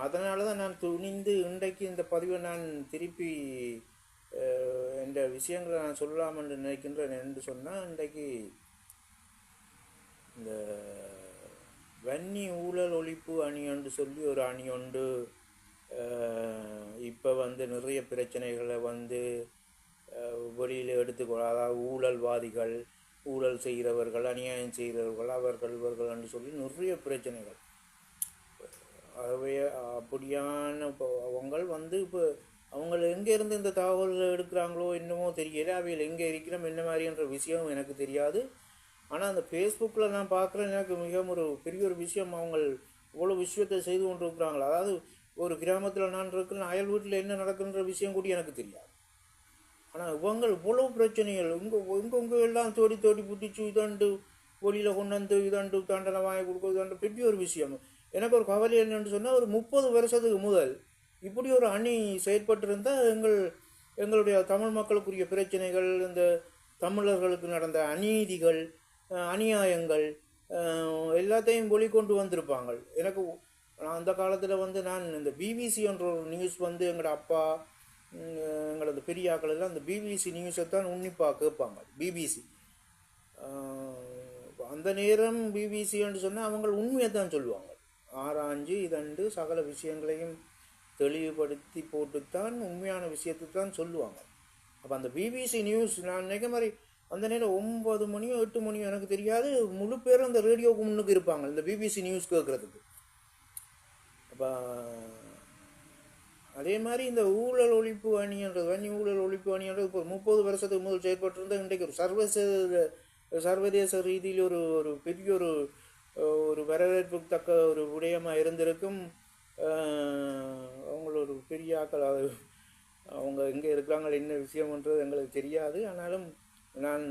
அதனால் தான் நான் துணிந்து இன்றைக்கி இந்த பதிவை நான் திருப்பி என்ற இந்த விஷயங்களை நான் சொல்லலாம் என்று நினைக்கின்றேன் என்று சொன்னால் இன்றைக்கு இந்த வன்னி ஊழல் ஒழிப்பு அணி என்று சொல்லி ஒரு அணி ஒன்று இப்போ வந்து நிறைய பிரச்சனைகளை வந்து வெளியில் எடுத்துக்கொள்ள அதாவது ஊழல்வாதிகள் ஊழல் செய்கிறவர்கள் அநியாயம் செய்கிறவர்கள் அவர்கள் இவர்கள் என்று சொல்லி நிறைய பிரச்சனைகள். அப்படியான இப்போ அவங்க வந்து இப்போ அவங்க எங்கேருந்து இந்த தகவல் எடுக்கிறாங்களோ என்னமோ தெரியல. அவையில் எங்கே இருக்கிறோம் என்ன மாதிரின்ற விஷயம் எனக்கு தெரியாது. ஆனால் அந்த ஃபேஸ்புக்கில் நான் பார்க்குறேன் எனக்கு மிகவும் ஒரு பெரிய ஒரு விஷயம். அவங்க இவ்வளோ விஷயத்தை செய்து கொண்டு இருக்கிறாங்களா அதாவது ஒரு கிராமத்தில் நான் இருக்கிறேன் அயல் வீட்டில் என்ன நடக்குன்ற விஷயம் கூட எனக்கு தெரியாது. ஆனால் இவங்க இவ்வளோ பிரச்சனைகள் இங்கே இங்கே இங்கே எல்லாம் தோடி தோடி புட்டிச்சு இதாண்டு வெளியில் கொண்டு வந்து இதாண்டு தண்டனை வாங்கி கொடுக்க இதாண்டு பெரிய ஒரு விஷயம். எனக்கு ஒரு கவலை என்னென்னு சொன்னால் ஒரு முப்பது வருஷத்துக்கு முதல் இப்படி ஒரு அணி செயற்பட்டிருந்தால் எங்கள் எங்களுடைய தமிழ் மக்களுக்குரிய பிரச்சனைகள் இந்த தமிழர்களுக்கு நடந்த அநீதிகள் அநியாயங்கள் எல்லாத்தையும் வெளிக்கொண்டு வந்திருப்பாங்க. எனக்கு நான் அந்த காலத்தில் வந்து நான் இந்த பிபிசி என்ற ஒரு நியூஸ் வந்து எங்களோட அப்பா உம், எங்களது பெரியாக்கள் எல்லாம் அந்த பிபிசி நியூஸை தான் உன்னிப்பாக கேட்பாங்க பிபிசி அந்த நேரம் பிபிசின்னு சொன்னால் அவங்க உண்மையை தான் சொல்லுவாங்க. ஆராய்ஞ்சு இதண்டு சகல விஷயங்களையும் தெளிவுபடுத்தி போட்டுத்தான் உண்மையான விஷயத்தை தான் சொல்லுவாங்க. அப்போ அந்த பிபிசி நியூஸ் நான் நினைக்க மாதிரி அந்த நேரம் ஒம்பது மணியோ எட்டு மணியோ எனக்கு தெரியாது. முழு பேரும் அந்த ரேடியோவுக்கு முன்னுக்கு இருப்பாங்க இந்த பிபிசி நியூஸ் கேட்குறதுக்கு அப்போ அதே மாதிரி இந்த ஊழல் ஒழிப்பு அணின்றது வன்னி ஊழல் ஒழிப்பு அணின்றது இப்போ முப்பது வருஷத்துக்கு முதல் செயற்பட்டிருந்தால் இன்றைக்கு ஒரு சர்வதேச சர்வதேச ரீதியில் ஒரு ஒரு பெரிய ஒரு ஒரு வரவேற்புக்கு தக்க ஒரு விடயமாக இருந்திருக்கும். அவங்கள ஒரு பெரிய ஆக்கள் அது அவங்க எங்கே இருக்கிறாங்க என்ன விஷயம்ன்றது எங்களுக்கு தெரியாது. ஆனாலும் நான்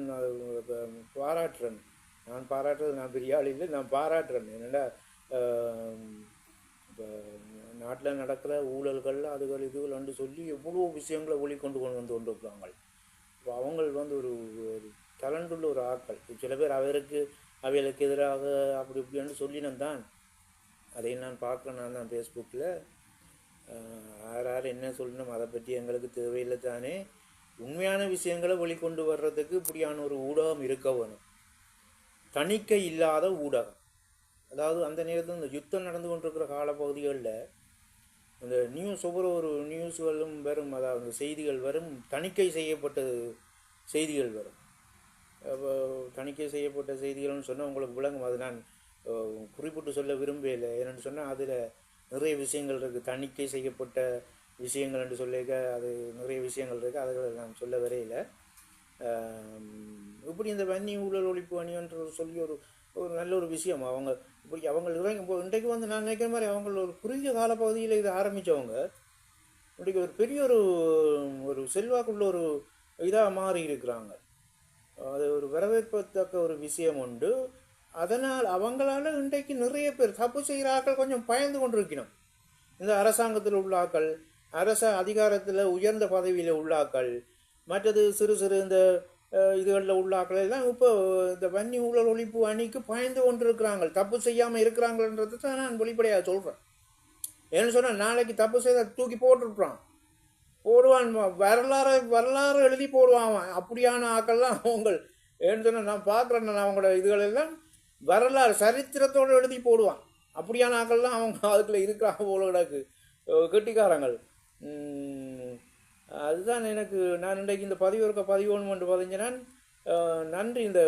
பாராட்டுறேன். நான் பாராட்டுறது நான் பெரிய ஆள் இல்லை நான் பாராட்டுறேன். என்னடா இப்போ நாட்டில் நடக்கிற ஊழல்கள் அதுகள் இதுகள் என்று சொல்லி எவ்வளோ விஷயங்களை ஒளி கொண்டு வந்து கொண்டு இருக்கிறாங்க இப்போ அவங்கள் வந்து ஒரு ஒரு டேலண்டுள்ள ஒரு ஆட்கள். சில பேர் அவருக்கு அவைகளுக்கு எதிராக அப்படி இப்படின்னு சொல்லினேன் தான் அதை நான் பார்க்குறேன் நான் தான் ஃபேஸ்புக்கில் யார் யார் என்ன சொல்லணும் அதை பற்றி எங்களுக்கு தேவையில்லை தானே. உண்மையான விஷயங்களை வெளிக்கொண்டு வர்றதுக்கு இப்படியான ஒரு ஊடகம் இருக்க வேணும். தணிக்கை இல்லாத ஊடகம். அதாவது அந்த நேரத்தில் இந்த யுத்தம் நடந்து கொண்டிருக்கிற காலப்பகுதிகளில் இந்த நியூஸ் ஒவ்வொரு ஒரு நியூஸ்களும் வரும். அதாவது செய்திகள் வரும். தணிக்கை செய்யப்பட்ட செய்திகள் வரும். தணிக்கை செய்யப்பட்ட செய்திகள்னு சொன்னால் உங்களுக்கு விளங்கும். அது நான் குறிப்பிட்டு சொல்ல விரும்பல ஏன்னு சொன்னால் அதில் நிறைய விஷயங்கள் இருக்குது தணிக்கை செய்யப்பட்ட விஷயங்கள் என்று சொல்லிக்க அது நிறைய விஷயங்கள் இருக்குது அதுகளை நான் சொல்ல வரையில. இப்படி இந்த வன்னி ஊழல் ஒழிப்பு அணின்ற சொல்லி ஒரு ஒரு நல்ல ஒரு விஷயம். அவங்க இப்படி அவங்க இறங்கும் போது இன்றைக்கு வந்து நான் நினைக்கிற மாதிரி அவங்க ஒரு குறுகிய காலப்பகுதியில் இதை ஆரம்பித்தவங்க இன்றைக்கு ஒரு பெரிய ஒரு ஒரு செல்வாக்குள்ள ஒரு இதாக மாறி இருக்கிறாங்க அது ஒரு வரவேற்பத்தக்க ஒரு விஷயம் உண்டு. அதனால் அவங்களால இன்றைக்கு நிறைய பேர் தப்பு செய்கிற ஆட்கள் கொஞ்சம் பயந்து கொண்டிருக்கணும் இந்த அரசாங்கத்தில் உள்ள ஆட்கள் அரச அதிகாரத்தில் உயர்ந்த பதவியில் உள்ளாக்கள் மற்றது சிறு சிறு இந்த இதுகளில் உள்ளாக்கள் எல்லாம் இப்போ இந்த வன்னி ஊழல் ஒழிப்பு அணிக்கு பயந்து கொண்டிருக்கிறாங்க தப்பு செய்யாமல் இருக்கிறாங்கன்றது தான் நான் வெளிப்படையாக சொல்கிறேன் ஏன்னு சொன்னால் நாளைக்கு தப்பு செய்தால் தூக்கி போட்டுருப்பான். போடுவான் வரலாறு வரலாறு எழுதி போடுவான் அவன். அப்படியான ஆக்கள்லாம் அவங்கள். ஏன்னு நான் பார்க்குறேன் நான் அவங்களோட இதுகளெல்லாம் வரலாறு சரித்திரத்தோடு எழுதி போடுவான். அப்படியான ஆக்கள்லாம் அவங்க அதுக்குள்ள இருக்கிறாங்க போல கிடக்கு. கெட்டிக்காரங்கள். அதுதான் எனக்கு நான் இன்றைக்கு இந்த பதிவு இருக்க பதிவு ஒன்று பதிஞ்சு நான் நன்றி இந்த